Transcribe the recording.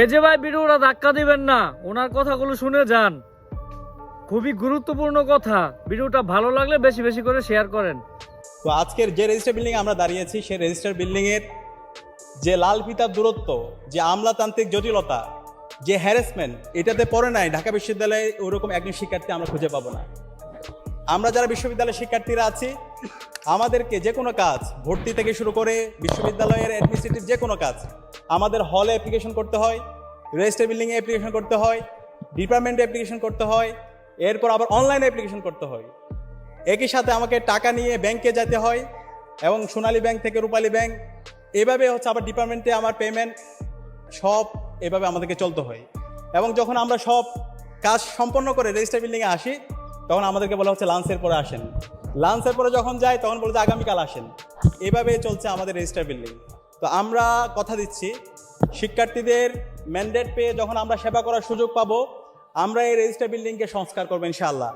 এই যে ভাই ভিডিওটা ধাক্কা দিবেন না। ওনার কথাগুলো শুনে যান। খুবই গুরুত্বপূর্ণ কথা। ভিডিওটা ভালো লাগলে বেশি বেশি করে শেয়ার করেন। তো আজকের যে রেজিস্টার বিল্ডিং আমরা দাঁড়িয়েছি, সেই রেজিস্টার বিল্ডিংয়ের যে লাল ফিতার দূরত্ব, যে আমলাতান্ত্রিক জটিলতা, যে হ্যারাসমেন্ট এটাতে পড়ে নাই। ঢাকা বিশ্ববিদ্যালয়ে ওরকম একজন শিক্ষার্থী আমরা খুঁজে পাবো না। আমরা যারা বিশ্ববিদ্যালয়ের শিক্ষার্থীরা আছি, আমাদেরকে যে কোনো কাজ, ভর্তি থেকে শুরু করে বিশ্ববিদ্যালয়ের অ্যাডমিনিস্ট্রেটিভ যে কোনো কাজ আমাদের হলে অ্যাপ্লিকেশন করতে হয়, রেজিস্টার বিল্ডিংয়ে অ্যাপ্লিকেশন করতে হয় ডিপার্টমেন্টে অ্যাপ্লিকেশন করতে হয়, এরপর আবার অনলাইনে অ্যাপ্লিকেশন করতে হয়। একই সাথে আমাকে টাকা নিয়ে ব্যাংকে যেতে হয় এবং সোনালী ব্যাংক থেকে রূপালী ব্যাংক এভাবে হচ্ছে আবার ডিপার্টমেন্টে আমার পেমেন্ট সব এভাবে আমাদেরকে চলতে হয়। এবং যখন আমরা সব কাজ সম্পন্ন করে রেজিস্টার বিল্ডিংয়ে আসি, তখন আমাদেরকে বলা হচ্ছে লাঞ্চের পরে আসেন। লাঞ্চের পরে যখন যাই, তখন বলে যে আগামীকাল আসেন। এভাবে চলছে আমাদের রেজিস্টার বিল্ডিং তো আমরা কথা দিচ্ছি। শিক্ষার্থীদের ম্যান্ডেট পেয়ে যখন আমরা সেবা করার সুযোগ পাবো, আমরা এই রেজিস্টার বিল্ডিংকে সংস্কার করব ইনশাআল্লাহ।